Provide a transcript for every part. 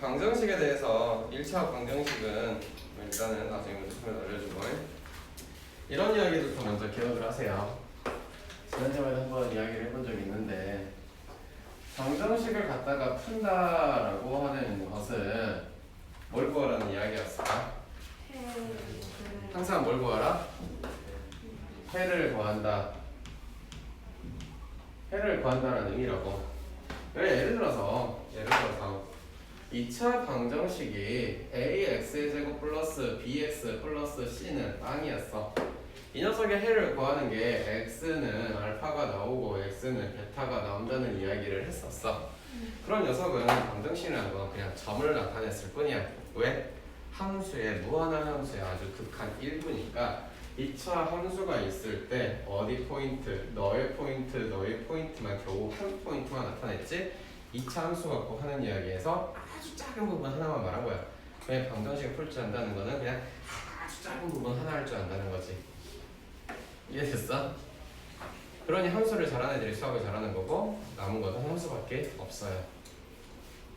방정식에 대해서 1차 방정식은 일단은 나중에 문제품에 알려주고 이런 이야기부터 먼저 기억을 하세요. 지난주에도 한번 이야기를 해본 적이 있는데 방정식을 갖다가 푼다라고 하는 것은 뭘 구하라는 이야기였을까? 항상 뭘 구하라? 해를 구한다. 해를 구한다는 의미라고. 예를 들어서 2차 방정식이 ax의 제곱 플러스 bx 플러스 c는 빵이었어. 이 녀석의 해를 구하는 게 x는 알파가 나오고 x는 베타가 나온다는 이야기를 했었어. 그런 녀석은 방정식이라는 건 그냥 점을 나타냈을 뿐이야. 왜? 함수의 무한한 함수의 아주 극한 일부니까 2차 함수가 있을 때 어디 포인트, 너의 포인트, 너의 포인트만 겨우 한 포인트만 나타냈지 2차 함수 갖고 하는 이야기에서 아주 작은 부분 하나만 거야. 그냥 방정식을 풀줄 안다는 거는 그냥 아주 작은 부분 하나 할 줄 안다는 거지. 이해됐어? 그러니 함수를 잘하는 애들이 수학을 잘하는 거고 남은 거는 함수밖에 없어요.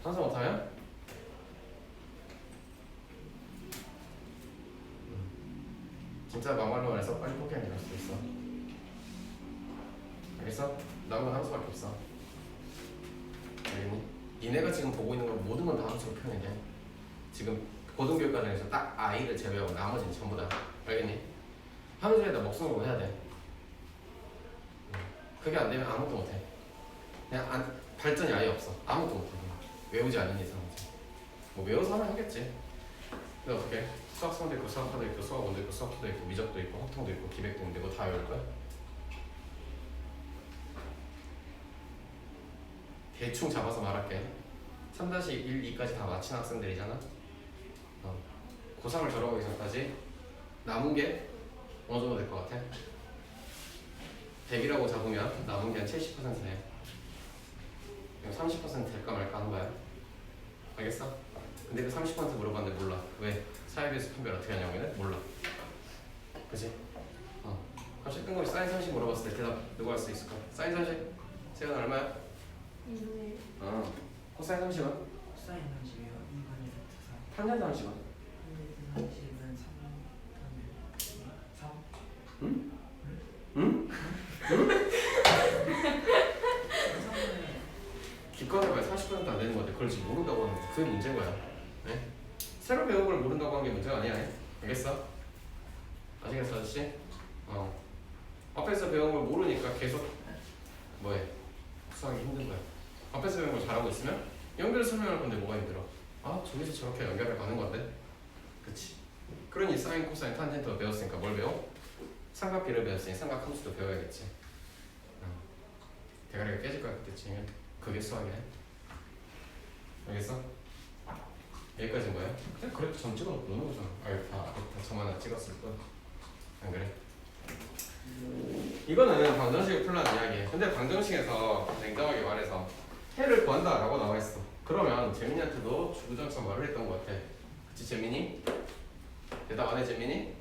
함수 못하면? 진짜 막말로 말해서 빨리 포기하는 걸 수도 있어. 알겠어? 남은 함수밖에 없어. 알겠니? 니네가 지금 보고 있는 건 모든 건 다 함수로 표현해. 지금 고등교육 과정에서 딱 I를 제외하고 나머지는 전부 다. 알겠니? 함수에다 목숨 걸고 해야 돼. 그게 안 되면 아무것도 못해. 그냥 안, 발전이 아예 없어. 아무것도 못해. 외우지 않는 이상. 뭐 외워서 하면 하겠지. 근데 어떻게? 수학성도 있고 수학화도 있고 수학원도 있고 수학도 있고 미적도 있고 확통도 있고 기백도 그거 다 외울 거야? 대충 잡아서 말할게 3-1, 2까지 다 마친 학생들이잖아 어. 고3을 졸업하기 전까지 남은 게 어느 정도 될 것 같아? 100이라고 잡으면 남은 게 한 70%네 30% 될까 말까 하는 거야 알겠어? 근데 그 30% 물어봤는데 몰라 왜? 사회비에서 판별 어떻게 하냐고는 몰라 그치? 어 그럼 뜬금없이 사인 30 물어봤을 때 대답 누가 할 수 있을까? 사인 30 세연 얼마야? 어 코사인 30은? 사인 30이요. 2분의 루트 3. 탄젠 30은? 30은 3. 3. 응? 응? 3은 기껏 해봐야 40%안 되는 건데 그걸 지금 모른다고 하는 게 그게 문제인 거야 네? 새로 배운 걸 모른다고 하는 게 문제가 아니야 알겠어? 아시겠어 아저씨? 어 앞에서 배운 걸 모르니까 계속 뭐해 수학이 힘든 거야 앞에서 배운 걸 잘하고 있으면 연결 설명할 건데 뭐가 힘들어 아 저기서 저렇게 연결을 가는 건데 그치 그러니 사인 코사인 탄젠트 배웠으니까 뭘 배워? 삼각비를 배웠으니 삼각함수도 배워야겠지 어. 대가리가 깨질 것 같겠지 그게 수학이네 알겠어? 여기까지인 거야? 그냥 그래도 점 찍어놓고 노는 거잖아 아유 다, 다점 하나 찍었을 뿐안 그래? 이거는 방정식을 풀라는 이야기예요 근데 방정식에서 냉정하게 말해서 해를 구한다 라고 나와 있어 그러면 재민이한테도 주구장창 말을 했던 것 같아 그치 재민이? 대답 안 해 재민이?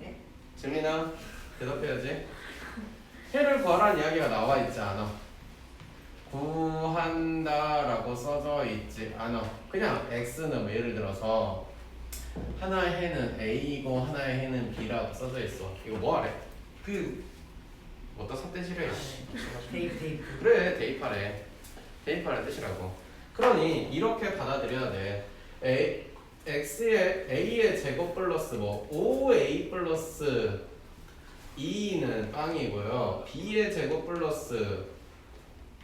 네? 재민아 대답해야지 해를 구하라는 이야기가 나와 있지 않아 구한다 라고 써져 있지 않아 그냥 x는 뭐 예를 들어서 하나의 해는 a이고 하나의 해는 b라고 써져 있어 이거 뭐 하래? 그 뭐다 삿대질해 테이프 테이프. 그래 대입하래 대입하래 뜻이라고. 그러니 이렇게 받아들여야 돼. A, x의 a의 제곱 플러스 뭐 5a 플러스 2는 빵이고요. B의 제곱 플러스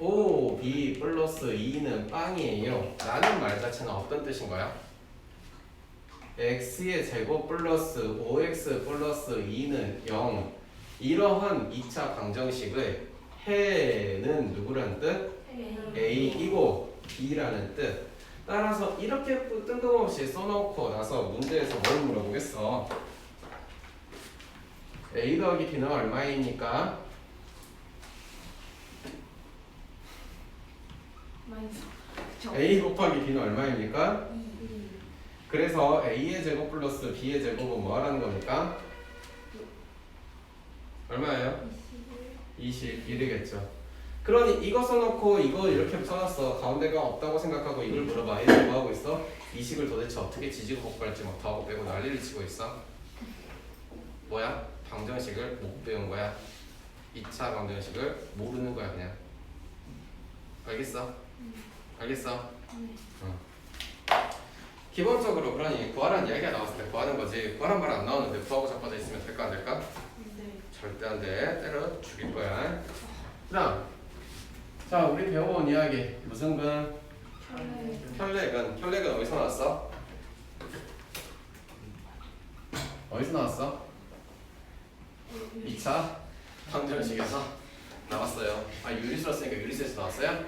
5b 플러스 2는 빵이에요. 라는 말 자체는 어떤 뜻인 거야? x의 제곱 플러스 5x 플러스 2는 0 이러한 2차 방정식의 해는 누구라는 뜻? A이고 B라는 뜻. 따라서 이렇게 뜬금없이 써놓고 나서 문제에서 뭘 물어보겠어? A 더하기 B는 얼마입니까? A 곱하기 B는 얼마입니까? 그래서 A의 제곱 플러스 B의 제곱은 뭐 하라는 겁니까? 얼마예요? 21이겠죠. 그러니 이거 써놓고 이거 이렇게 써놨어. 가운데가 없다고 생각하고 이걸 물어봐. 얘는 뭐 하고 있어? 이 식을 도대체 어떻게 지지고 볶을지 막 더하고 빼고 난리를 치고 있어. 뭐야? 방정식을 못 배운 거야. 2차 방정식을 모르는 거야 그냥. 알겠어? 알겠어? 어. 기본적으로 그러니 구하라는 이야기가 나왔을 때 구하는 거지. 구하란 말안 나오는데 구하고 자빠져 있으면 될까 안 될까? 네. 절대 안 돼. 때려 죽일 거야. 그다음 자 우리 배워온 이야기 무슨 근? 혈렉은 혈렉은 어디서 나왔어? 어디서 나왔어? 2차 방정식에서 나왔어요. 아 유리수로 쓰니까 유리수에서 나왔어요?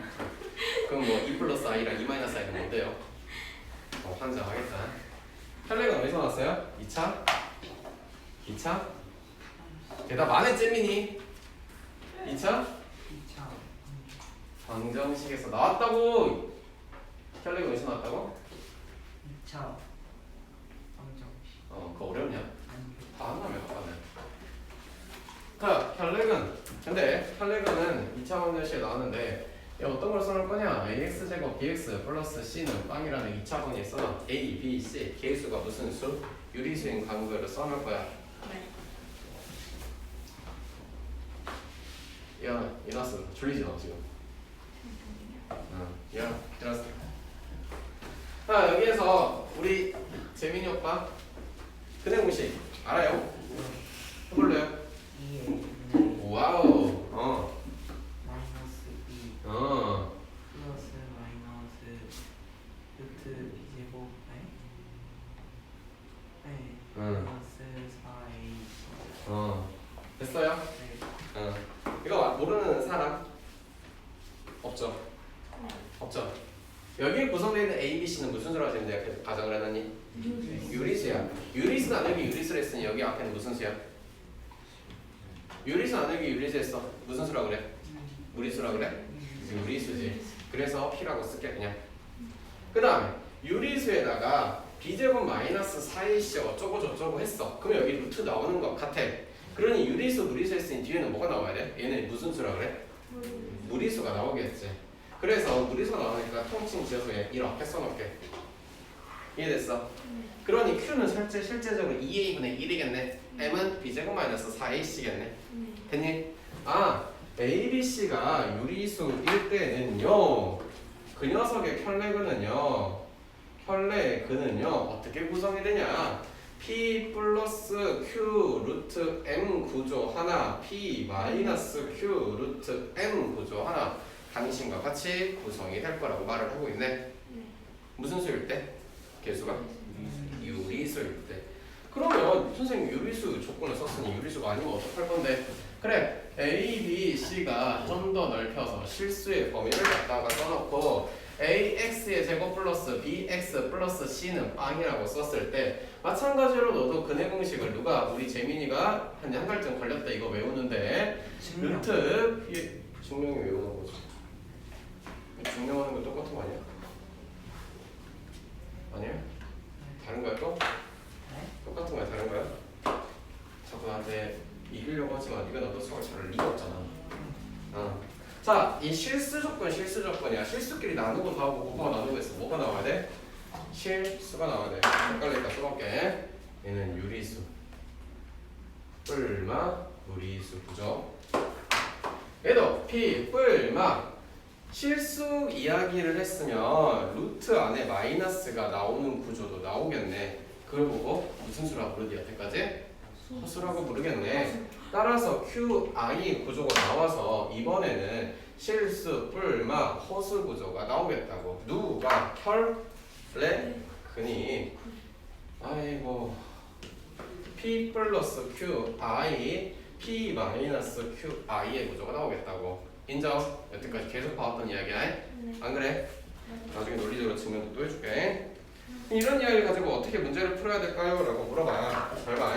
그럼 뭐 2 플러스 i랑 2 마이너스 i는 뭔데요? 어, 환장하겠다. 혈렉은 어디서 나왔어요? 2차? 2차? 대답 안 해, 잼민이. 2차? 2차 방정식에서 나왔다고. 혈렉은 어디서 나왔다고? 2차 방정식 어, 그거 어렵냐? 아니 다 한다며, 아까는. 자, 혈렉은 근데 혈렉은 2차 방정식에 나왔는데 얘 어떤 걸 써놓을 거냐? ax 제곱 bx 플러스 c는 빵이라는 2차 방정에 써놔. a, b, c 개수가 무슨 수? 유리수인 관계를 써놓을 거야. 야, 일어났어. 졸리지 너 지금. 응, 야, 일어났어. 자, 여기에서 우리 재민이 오빠 근행 무식 알아요? 2에 와우. 어, 마이너스 2 어. 플러스 마이너스 루트 b제곱 네? 네 응, 마이너스 4a 어. 됐어요? 네 어. 이거 모르는 사람 없죠? 없죠? 여기에 구성되어 있는 A, B, C는 무슨 수라고 지금 내가 가정을 해놨니? 유리수야. 유리수 나누기 유리수를 했으니 여기 앞에는 무슨 수야? 유리수 나누기 유리수 했어. 무슨 수라 그래? 무리수라 그래? 유리수지. 그래서 P라고 쓸게 그냥. 그 다음에 유리수에다가 B제곱 마이너스 4AC 어쩌고 저쩌고 했어. 그럼 여기 루트 나오는 것 같아. 그러니 유리수 무리수 했으니 뒤에는 뭐가 나와야 돼? 얘는 무슨 수라 그래? 무리수가 나오겠지. 그래서 무리수가 나오니까 통칭 지어서 얘 이렇게 써놓을게. 이해됐어? 그러니 Q는 실제, 실제적으로 2A분의 1이겠네. M은 B제곱 마이너스 4AC겠네. 됐니? 아, A, B, C가 유리수일 때는요. 그 녀석의 혈내근은요. 혈내 근은요. 어떻게 구성이 되냐? P 플러스 Q 루트 M 구조 하나, P 마이너스 Q 루트 M 구조 하나 당신과 같이 구성이 될 거라고 말을 하고 있네. 무슨 수일 때? 개수가? 유리수일 때. 그러면 선생님 유리수 조건을 썼으니 유리수가 아니면 어떡할 건데? 그래 A, B, C가 좀 더 넓혀서 실수의 범위를 갖다가 써놓고 AX의 제곱 플러스 BX 플러스 C는 빵이라고 썼을 때 마찬가지로 너도 근해 공식을 누가 우리 재민이가 한 한 달쯤 걸렸다 이거 외우는데 증명 루트 P 증명이 외우는 거지 증명하는 거 똑같은 거 아니야? 아니야? 다른 거야 또? 네? 똑같은 거야 다른 거야? 자꾸 나한테 이기려고 하지만 네가 나도 수학을 잘 리가 없잖아 어. 자, 이 실수 조건 실수 조건이야 실수끼리 나누고 더하고 곱하고 나누고 했어 뭐가 나와야 돼? 실수가 나와야 돼 헷갈리니까 써볼게 얘는 유리수 뿔마 무리수 구조 얘도 P 뿔마 실수 이야기를 했으면 루트 안에 마이너스가 나오는 구조도 나오겠네. 그걸 보고 무슨 수라고 부르지 여태까지? 허수라고 부르겠네. 따라서 QI 구조가 나와서 이번에는 실수, 뿔마, 허수 구조가 나오겠다고. 누가? 혈레? 근이 아이고. P 플러스 QI P 마이너스 QI의 구조가 나오겠다고 인정? 여태까지 계속 봐왔던 이야기야 안 그래? 나중에 논리적으로 증명도 또 해줄게 이런 이야기를 가지고 어떻게 문제를 풀어야 될까요? 라고 물어봐 잘 봐.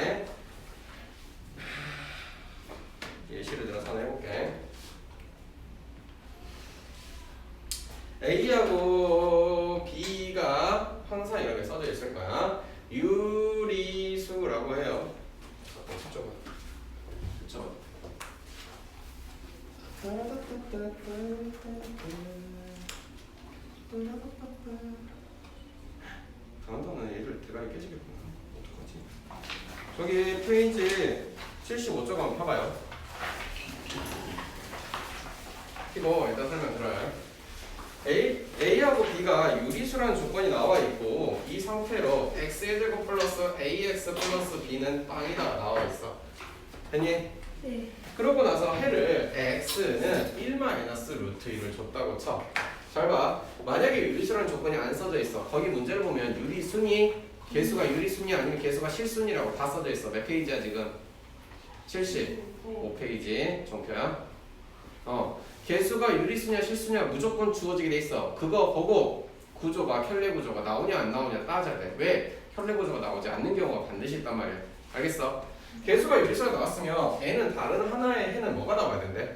예시를 들어서 하나 해볼게. A하고 B가 항상 이렇게 써져 있을 거야. 유리수라고 해요. 잠깐 저쪽은. 저쪽. 강한다는 얘들 대가리 깨지겠구나. 어떡하지? 저기 페이지 75쪽 한번 펴봐요. 이거 일단 설명 들어요. A, A하고 B가 유리수라는 조건이 나와 있고 이 상태로 x의 제곱 플러스 ax 플러스 b는 빵이다 나와 있어. 됐니? 네. 그러고 나서 해를 x는 1 마이너스 루트 1을 줬다고 쳐. 잘 봐. 만약에 유리수라는 조건이 안 써져 있어. 거기 문제를 보면 유리 순위, 개수가 유리 순위 아니면 개수가 실순위라고 다 써져 있어. 몇 페이지야 지금? 75페이지 종표야. 어. 개수가 유리수냐 실수냐 무조건 주어지게 돼 있어. 그거 보고 구조가 켤레 구조가 나오냐 안 나오냐 따져야 돼. 왜? 켤레 구조가 나오지 않는 경우가 반드시 있단 말이야. 알겠어? 개수가 유리수가 나왔으면 n은 다른 하나의 해는 뭐가 나와야 된대?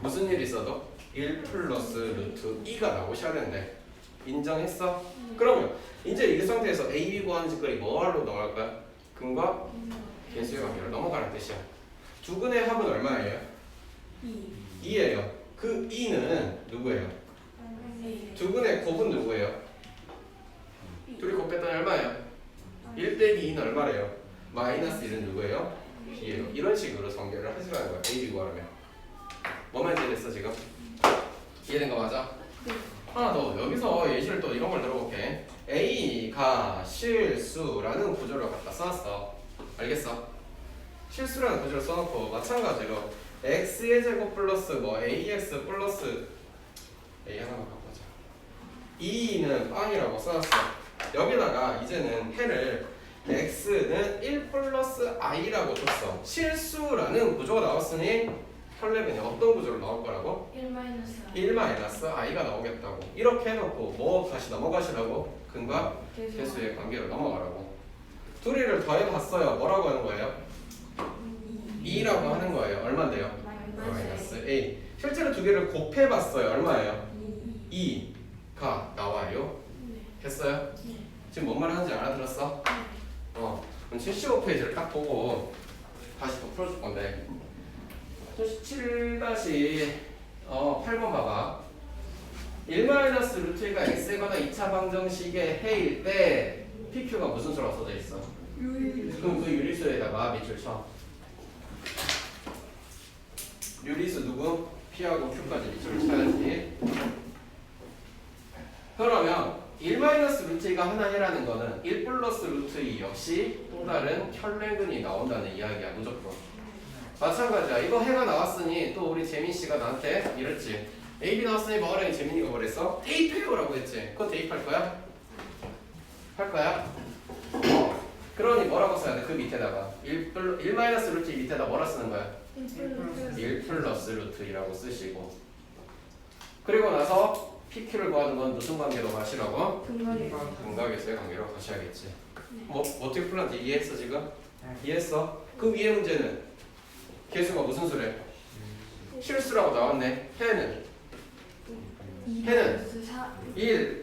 무슨 일이 있어도 1 플러스 루트 2가 나오셔야 된대. 인정했어? 그러면 이제 이 상태에서 A, B 구하는 짓거리 뭐로 넘어갈 거야? 근과 개수의 관계로 넘어가는 뜻이야. 두 근의 합은 얼마예요? 2. 2예요. 그 2는 누구예요? 네. 두 분의 곱은 누구예요? 둘이 곱했더니 얼마예요? 1 빼기 2는 얼마래요? 마이너스 1은 누구예요? B예요. 이런 식으로 전개를 하시라는 거야. A, B 구하면. 뭐만 이해됐어 지금? 이해된 거 맞아? 네. 하나 더 여기서 예시를 또 이런 걸 들어볼게. A가 실수라는 구조를 갖다 써놨어. 알겠어? 실수라는 구조를 써놓고 마찬가지로 x의 제곱 플러스 뭐 ax 플러스 a 하나만 바꾸자. 2는 빵이라고 써놨어. 여기다가 이제는 해를 x는 1 플러스 i라고 줬어. 실수라는 구조가 나왔으니 혈레벤이 어떤 구조로 나올 거라고? 1 마이너스 1 마이너스 i가 나오겠다고. 이렇게 해놓고 뭐 다시 넘어가시라고? 근과 개수의 관계로 넘어가라고. 둘이를 더해봤어요. 뭐라고 하는 거예요? 2라고 하는 거예요. 얼마인데요? 마이너스 a. 실제로 두 개를 곱해봤어요. 얼마예요? 2가 나와요. 됐어요? 지금 뭔 말 하는지 알아들었어? 어. 그럼 75페이지를 딱 보고 다시 또 풀어줄 건데 7 어, 8번 봐봐. 1 마이너스 루트 2가 x에 관한 2차 방정식의 해일 때 PQ가 무슨 수라고 써져 있어? 그럼 그 유리수에다가 밑줄 쳐. 유리수 누구? P하고 Q까지 밑줄을 쳐야지. 그러면 1 마이너스 루트 2가 하나 해라는 거는 1 플러스 루트 2 역시 또 다른 혈랭근이 나온다는 이야기야 무조건. 마찬가지야. 이거 해가 나왔으니 또 우리 재민 씨가 나한테 이랬지. A, B 나왔으니 뭐하라니 재민이가 뭐랬어? 대입해요라고 했지. 그거 대입할 거야? 할 거야? 어. 그러니 뭐라고 써야 돼? 그 밑에다가 1, 플러, 1 마이너스 루트 2 밑에다 뭐라 쓰는 거야? 1 플러스 루트 2라고 쓰시고 그리고 나서 PQ를 구하는 건 무슨 관계로 가시라고? 근각에서의 관계로 가셔야겠지. 뭐 어떻게 풀었는지 이해했어 지금? 이해했어? 그 위에 문제는 개수가 무슨 수래? 실수라고 나왔네. 해는? 해는? 1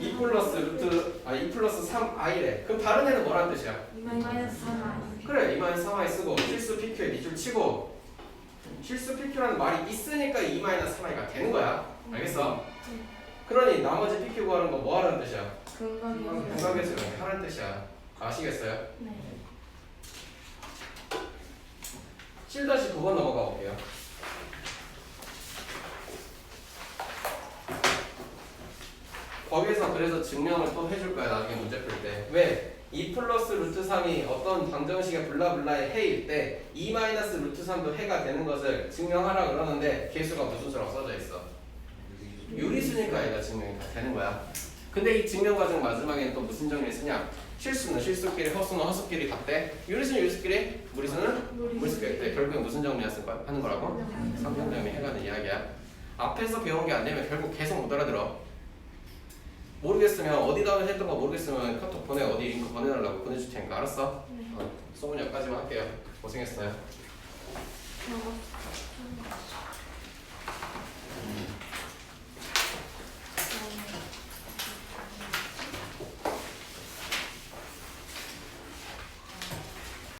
2 플러스 루트 아2 플러스 3i래. 그럼 다른 애는 뭐라는 뜻이야? 마이너스 3 그래 2 마이너스 3i 쓰고 실수 PQ에 밑줄 치고 실수 PQ라는 말이 있으니까 2 마이너스 3i가 되는 거야 알겠어? 그러니 나머지 PQ 구하는 거 뭐 하라는 뜻이야? 공각에서 하라는 뜻이야 아시겠어요? 네. 7-9번 넘어가 볼게요 거기서 그래서 증명을 또 해줄 거야 나중에 문제 풀 때 왜? 2 플러스 루트 3이 어떤 방정식의 블라블라의 해일 때2 마이너스 루트 3도 해가 되는 것을 증명하라 그러는데 개수가 무슨 수라고 써져 있어? 유리수니까 얘가 증명이 다 되는 거야. 근데 이 증명 과정 마지막에는 또 무슨 정리를 쓰냐? 실수는 실수끼리 허수는 허수끼리 같대. 유리수는 유리수끼리 무리수는 무리수끼리 때 결국엔 무슨 정리였을 거야? 하는 거라고? 삼성점이 해가는 이야기야. 앞에서 배운 게 안 되면 결국 계속 못 알아들어. 모르겠으면 어디다 했던 거 모르겠으면 카톡 보내 어디 링크 보내달라고 보내줄 테니까 알았어? 어, 소문 여기까지만 할게요. 고생했어요